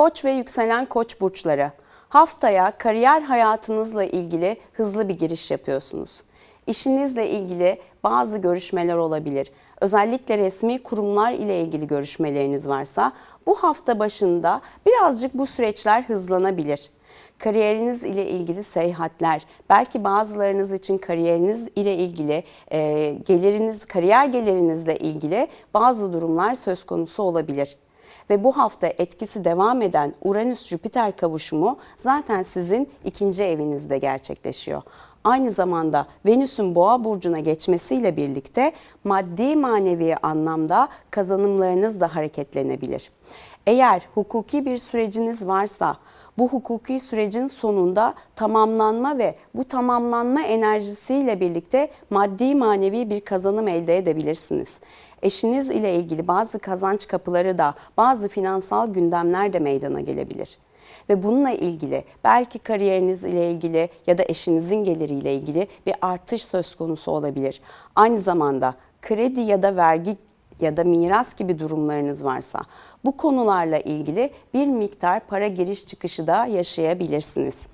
Koç ve yükselen koç burçları. Haftaya kariyer hayatınızla ilgili hızlı bir giriş yapıyorsunuz. İşinizle ilgili bazı görüşmeler olabilir. Özellikle resmi kurumlar ile ilgili görüşmeleriniz varsa bu hafta başında birazcık bu süreçler hızlanabilir. Kariyeriniz ile ilgili seyahatler, belki bazılarınız için kariyeriniz ile ilgili e, geliriniz, kariyer gelirinizle ilgili bazı durumlar söz konusu olabilir. Ve bu hafta etkisi devam eden Uranüs-Jüpiter kavuşumu zaten sizin ikinci evinizde gerçekleşiyor. Aynı zamanda Venüs'ün Boğa burcuna geçmesiyle birlikte maddi manevi anlamda kazanımlarınız da hareketlenebilir. Eğer hukuki bir süreciniz varsa bu hukuki sürecin sonunda tamamlanma ve bu tamamlanma enerjisiyle birlikte maddi manevi bir kazanım elde edebilirsiniz. Eşiniz ile ilgili bazı kazanç kapıları da bazı finansal gündemler de meydana gelebilir. Ve bununla ilgili belki kariyeriniz ile ilgili ya da eşinizin geliriyle ilgili bir artış söz konusu olabilir. Aynı zamanda kredi ya da vergi ya da miras gibi durumlarınız varsa bu konularla ilgili bir miktar para giriş çıkışı da yaşayabilirsiniz.